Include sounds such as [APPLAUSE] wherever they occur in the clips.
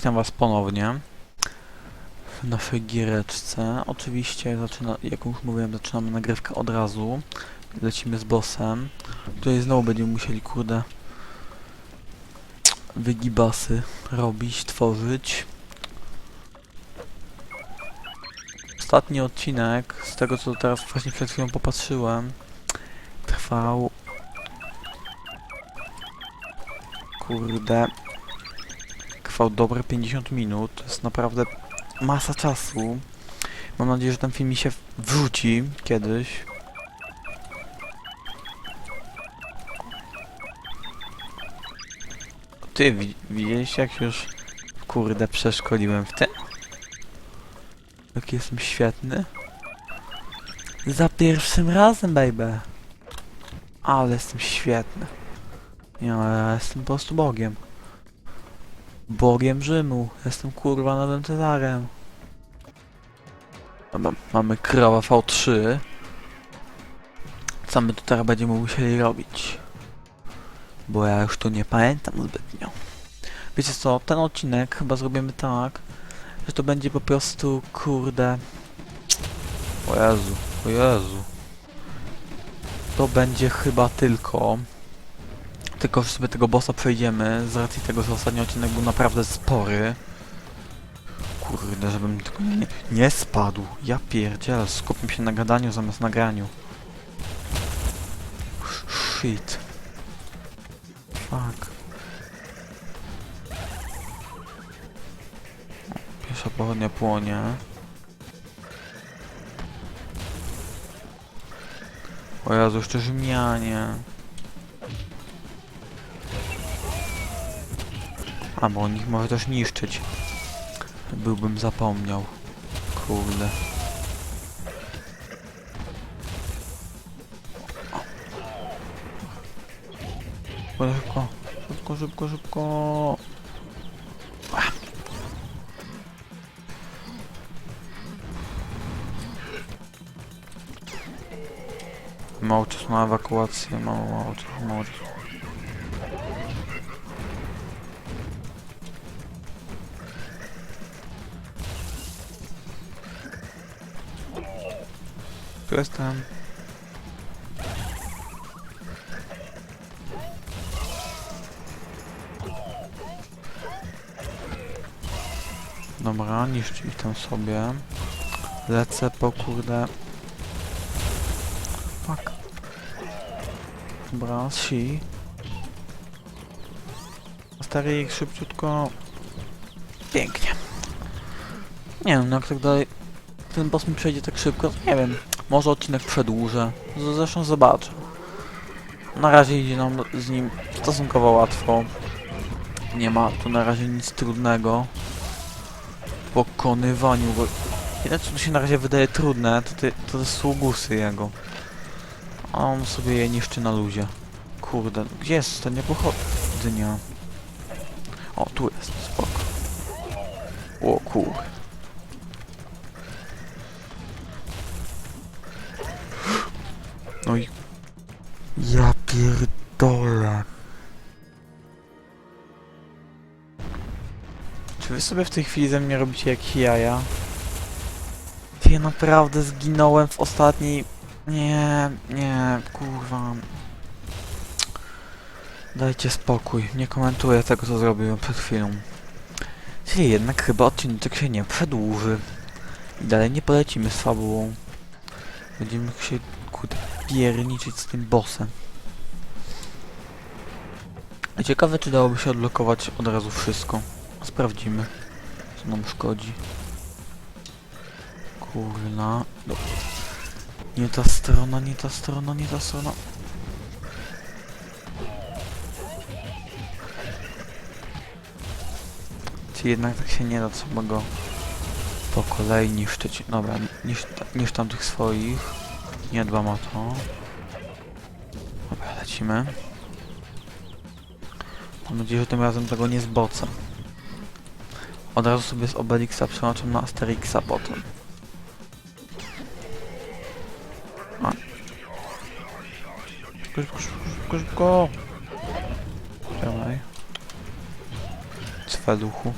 Witam was ponownie w naszej giereczce. Oczywiście, zaczyna, jak już mówiłem, zaczynamy nagrywkę od razu. Lecimy z bossem. Tutaj znowu będziemy musieli, kurde, wygibasy robić, tworzyć. Ostatni odcinek, z tego co teraz właśnie przed chwilą popatrzyłem, trwał... Kurde, trwał dobre 50 minut. To jest naprawdę masa czasu. Mam nadzieję, że ten film mi się wrzuci kiedyś. Ty, wi widzieliście jak już kurde przeszkoliłem w tym? Jaki jestem świetny. Za pierwszym razem, baby. Ale jestem świetny. Ja jestem po prostu Bogiem. Bogiem Rzymu. Jestem kurwa nowym Cezarem. Dobra, mamy krowa V3. Co my tu teraz będziemy musieli robić? Bo ja już to nie pamiętam zbytnio. Wiecie co, ten odcinek chyba zrobimy tak, że to będzie po prostu, kurde... O Jezu, o Jezu. To będzie chyba tylko... Tylko, sobie tego bossa przejdziemy, z racji tego, że ostatni odcinek był naprawdę spory. Kurde, żebym tylko nie, nie spadł. Ja pierdzielę, skupię się na gadaniu zamiast nagraniu. Shit. Fuck. Pierwsza pochodnia płonie. O Jezu, jeszcze Rzymianie. A, bo on ich może też niszczyć. Byłbym zapomniał. Kurde. Szybko, szybko, szybko, szybko, szybko. Mało czasu na ewakuację, mało, mało czasu, mało czasu. Tu jestem. Dobra, niszcz ich tam sobie. Lecę po kurde... Fuck. Dobra, si. Stary ich szybciutko. Pięknie. Nie wiem, no jak tak dalej ten boss mi przejdzie tak szybko, nie wiem. Może odcinek przedłużę. Zresztą zobaczę. Na razie idzie nam z nim stosunkowo łatwo. Nie ma tu na razie nic trudnego. W pokonywaniu go. Jedyne co się na razie wydaje trudne, to te, to te sługusy jego. A on sobie je niszczy na luzie. Kurde, gdzie jest ostatnia pochodnia? O, tu jest, spoko. O kurde. No i... Ja pierdolę. Czy wy sobie w tej chwili ze mnie robicie jakieś jaja? Ty, ja naprawdę zginąłem w ostatniej... Nie, nie, kurwa. Dajcie spokój, nie komentuję tego, co zrobiłem przed chwilą. Czyli jednak chyba odcinek się nie przedłuży. I dalej nie polecimy z fabułą. Będziemy się, kurde, pierniczyć z tym bossem. Ciekawe, czy dałoby się odblokować od razu wszystko. Sprawdzimy, co nam szkodzi. Kurna. No. Nie ta strona, nie ta strona, nie ta strona. Czy jednak tak się nie da, trzeba go po kolei niszczyć. Dobra, niż, niż tamtych swoich. Nie dbam o to. Dobra, lecimy. Mam nadzieję, że tym razem tego nie zbocę. Od razu sobie z Obelixa przełączę na Asterixa potem. A. Szybko, szybko, szybko, szybko. Czekaj. Cweluchu.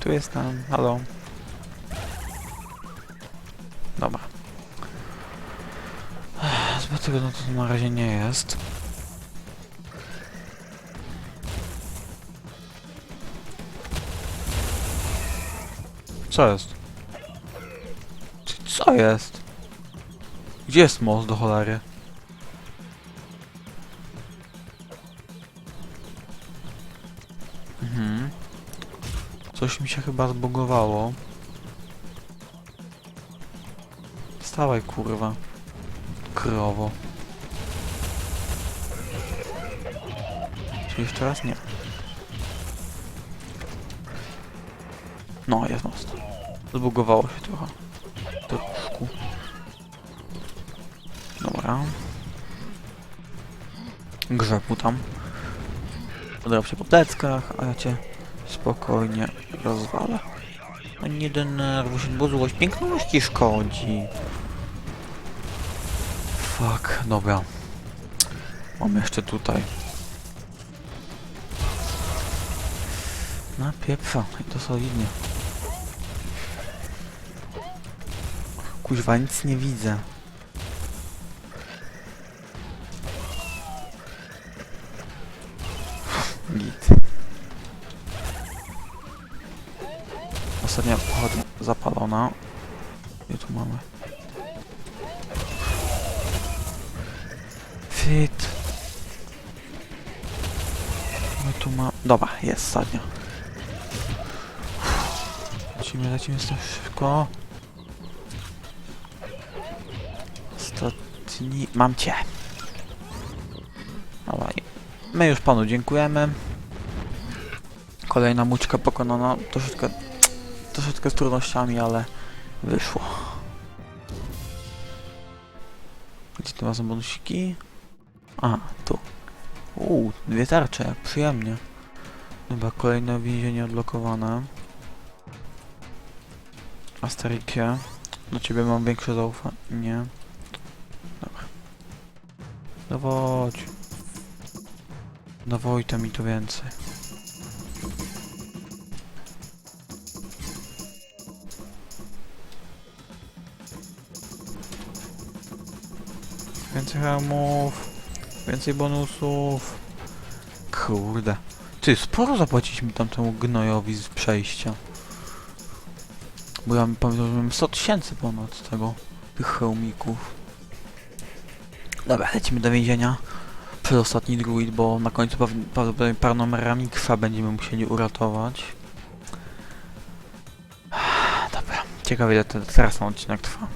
Tu jest tam, halo. Dobra. Zbyt tego no to na razie nie jest. Co jest? Co jest? Gdzie jest most do cholery? Mhm. Coś mi się chyba zbugowało. Stawaj kurwa. Krowo. Czy jeszcze raz? Nie. No, jest most. Zbugowało się trochę. Troszkę. Dobra. Grzeb mu tam. Podrap się po pleckach, a ja cię spokojnie rozwalę. No nie denerwuj się, bo złość piękności szkodzi. Fuck, dobra. Mam jeszcze tutaj. Na pieprza, i to solidnie. Kuźwa, nic nie widzę. Git. Ostatnia pochodnia zapalona. Gdzie tu mamy? Fit. My tu ma... Dobra, jest ostatnia. Lecimy, lecimy z tym szybko. Ostatni... Mam cię. Dobra, my już panu dziękujemy. Kolejna muczka pokonana. Troszeczkę... Troszeczkę z trudnościami, ale wyszło. Gdzie tu są bonusiki? A, tu. Uuu, dwie tarcze, jak przyjemnie. Dobra, kolejne więzienie odblokowane. Asterykie. Do ciebie mam większe zaufanie. Nie. Dobra. Dowodź. Dowójte mi tu więcej. Więcej hełmów. Więcej bonusów. Kurde. Ty, sporo zapłaciliśmy tamtemu gnojowi z przejścia. Bo ja pamiętam, że miałem 100 tysięcy ponad tego. Tych hełmików. Dobra, lecimy do więzienia. Przedostatni druid, bo na końcu praw- prawdopodobnie Paranoramixa będziemy musieli uratować. Dobra, ciekawe ile te- teraz ten odcinek trwa.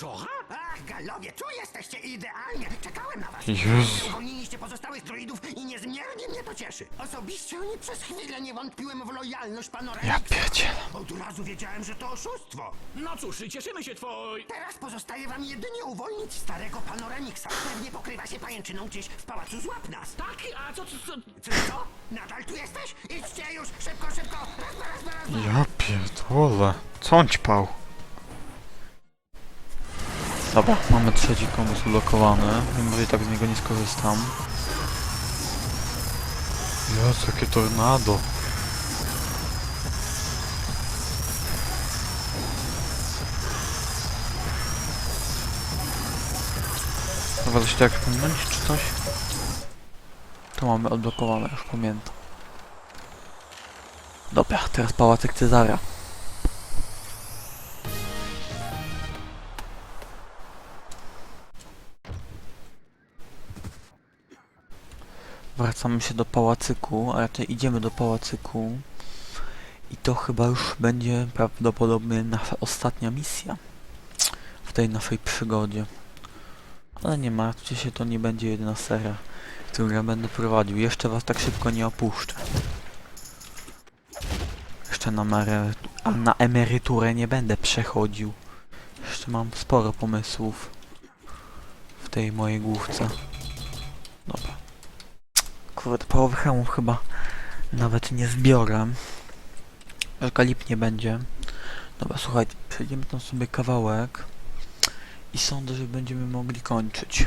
Dużo? Ach, galowie, tu jesteście idealnie. Czekałem na was. Jezu. Uwolniliście pozostałych droidów i niezmiernie mnie to cieszy. Osobiście ani przez chwilę nie wątpiłem w lojalność panoramixa. Ja pierdzielę. Od razu wiedziałem, że to oszustwo. No cóż, cieszymy się twoj... Teraz pozostaje wam jedynie uwolnić starego panoramixa. Pewnie pokrywa się pajęczyną gdzieś w pałacu Złap nas. Tak, a co, co, co... Co, co? Nadal tu jesteś? Idźcie już, szybko, szybko. Raz, raz, raz, raz. Ja pierdolę. Co on ćpał? Dobra, mamy trzeci kombos ulokowany, mimo że i tak z niego nie skorzystam. Jezu, jakie tornado. To się tak pominąć, czy coś? To mamy odblokowane, już pamiętam. Dobra, teraz pałacyk Cezara. Wracamy się do pałacyku, a raczej idziemy do pałacyku. I to chyba już będzie prawdopodobnie nasza ostatnia misja w tej naszej przygodzie. Ale nie martwcie się, to nie będzie jedyna seria, którą ja będę prowadził. Jeszcze was tak szybko nie opuszczę. Jeszcze na, na emeryturę nie będę przechodził. Jeszcze mam sporo pomysłów w tej mojej główce kurde, połowy hełmów chyba nawet nie zbiorę. Tylko lip nie będzie. Dobra, słuchaj, przejdziemy tam sobie kawałek i sądzę, że będziemy mogli kończyć.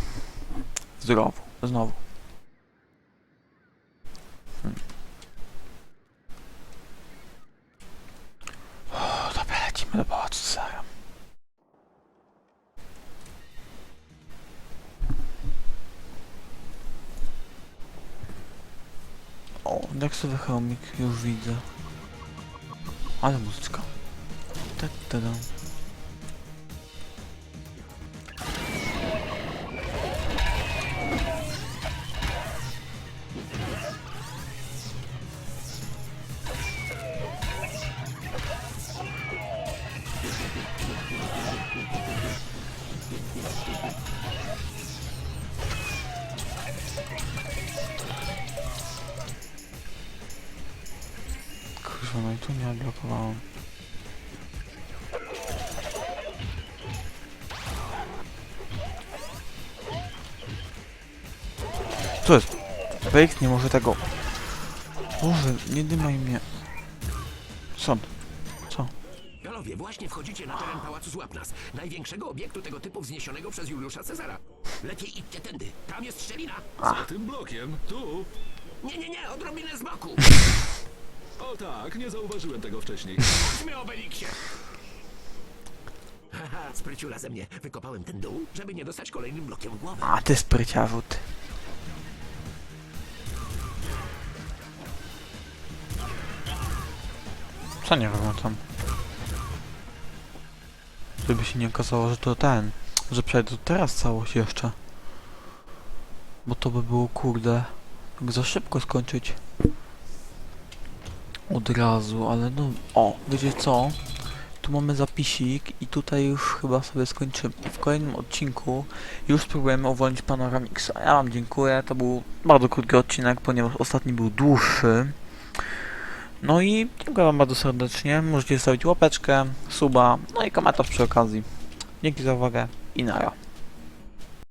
Zdrowo, znowu. Hmm. O, dobra, lecimy do pałacu Sara. Deksowy chomik, już widzę. Ale muzyczka. Tak, tada. Tu nie odblokowałem. Co jest? Wejk nie może tego. Boże, nie dymaj mnie. Sąd. Co? Galowie, właśnie wchodzicie na teren Pałacu Złap Nas, największego obiektu tego typu wzniesionego przez Juliusza Cezara. Lepiej idźcie tędy, tam jest szczelina. Za tym blokiem, tu. Nie, nie, nie, odrobinę z boku. [LAUGHS] O tak, nie zauważyłem tego wcześniej. Chodźmy, Obeliksie. Haha, spryciula ze mnie. Wykopałem ten dół, żeby nie dostać kolejnym blokiem w głowę. A ty spryciarzu, ty. Co nie tam? Żeby się nie okazało, że to ten, że przejdę teraz całość jeszcze. Bo to by było kurde, jak za szybko skończyć. Od razu, ale no, o, wiecie co? Tu mamy zapisik i tutaj już chyba sobie skończymy. W kolejnym odcinku już spróbujemy uwolnić pana Ramixa. Ja wam dziękuję, to był bardzo krótki odcinek, ponieważ ostatni był dłuższy. No i dziękuję wam bardzo serdecznie. Możecie zostawić łapeczkę, suba, no i komentarz przy okazji. Dzięki za uwagę i nara.